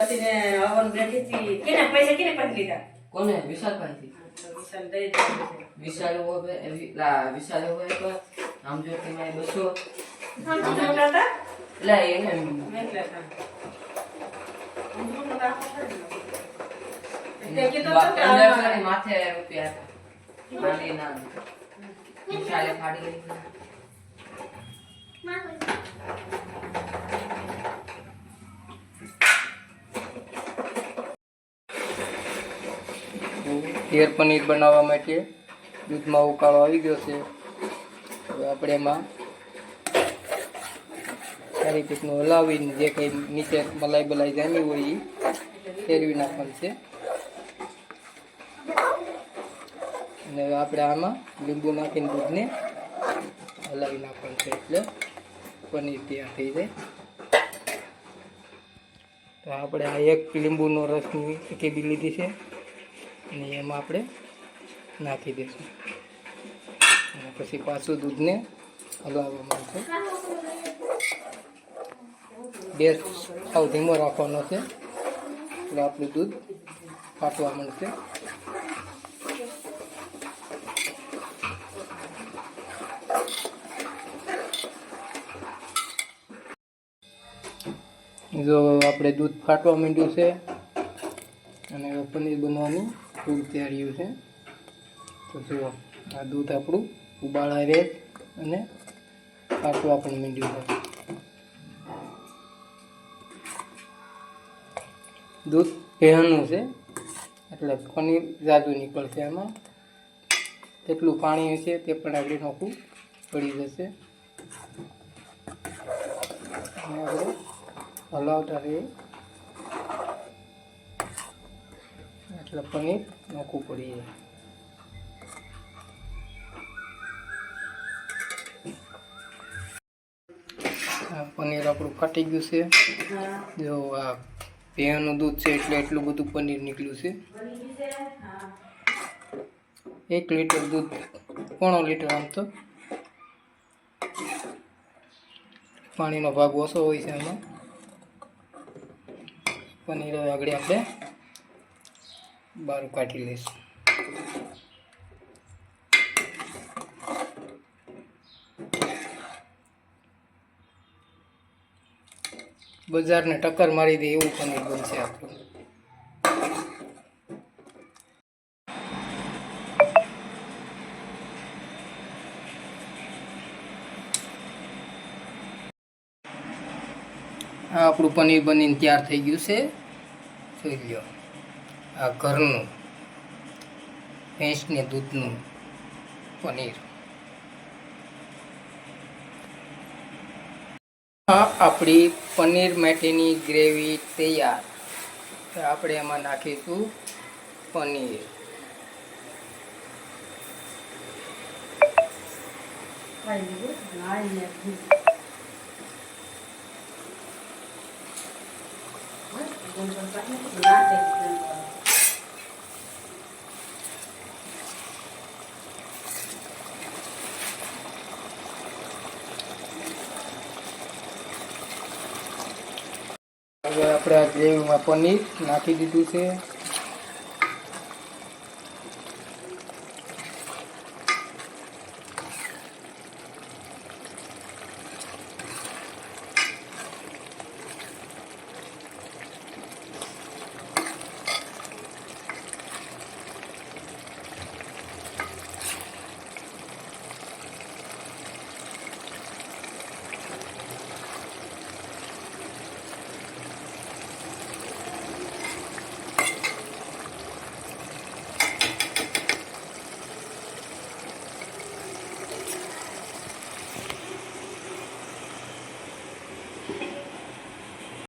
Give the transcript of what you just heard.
પતિને હવન બેઠી કેને પૈસા કેને પણ લીધા? કોને? વિશાલભાઈથી. તો વિશાલ દઈ દીધા વિશાલ હોય વિશાલ હોય તો આમ જો કે મેં બસો. સમજી મોટા હતા? એટલે એને કીધું માથે રૂપિયા હતા. ખાલી ના વિશાલે ફાડી લીધા ઘેર પનીર બનાવવા માટે દૂધમાં ઉકાળો આવી ગયો છે. હવે આપણે એમાં સારી રીતનું હલાવીને જે કંઈ નીચે મલાઈ બલાઈ જામી હોય એ ફેરવી નાખવાનું છે. અને હવે આપણે આમાં લીંબુ નાખીને દૂધને હલાવી નાખવાનું છે એટલે પનીર તૈયાર થઈ જાય. તો આપણે આ એક લીંબુનો રસની કેબી લીધી છે. અને એમાં આપણે નાખી દઈશું. અને પછી પાછું દૂધને હલાવવા માંડશે. ગેસ સાવ ધીમો રાખવાનો છે. એટલે આપણું દૂધ ફાટવા માંડશે. જો આપણે દૂધ ફાટવા માંડ્યું છે પનીર બનવાની ફૂલ તૈયારીઓ છે. તો જુઓ, આ દૂધ આપણું ઉબાળા રહે અને ફાટવા પણ મીંડ્યું છે. દૂધ ભેહનું છે, એટલે પનીર જાદુ નીકળશે એમાં કેટલું પાણી હશે તે પણ આપણે નોખું પડી જશે. હલાવતા રહીએ. એટલે પનીર નોખું પડીએ. પનીર આપણું ફાટી ગયું છે. જો આ ભેંનું દૂધ છે એટલે એટલું બધું પનીર નીકળ્યું છે. એક લીટર દૂધ, પોણો લીટર આમ તો. પાણીનો ભાગ ઓછો હોય છે એમાં પનીર આગળ આપણે બહાર કાઢી લઈશું. બજારને ટક્કર મારી દે એવું પનીર બનશે આપણું. આ આપણું પનીર બનીને તૈયાર થઈ ગયું છે. જોઈ લ્યો. આ ઘરનું, ભેંસને દૂધનું પનીર. આપણી પનીર માટેની ગ્રેવી તૈયાર. આપણે એમાં નાખીશું પનીર. ખાઈ લીધું? હા, એ નથી. બસ, ગુંદર પાણી ના દે, ગુંદર. હવે આપણે આ ગ્રેવીમાં પનીર નાખી દીધું છે.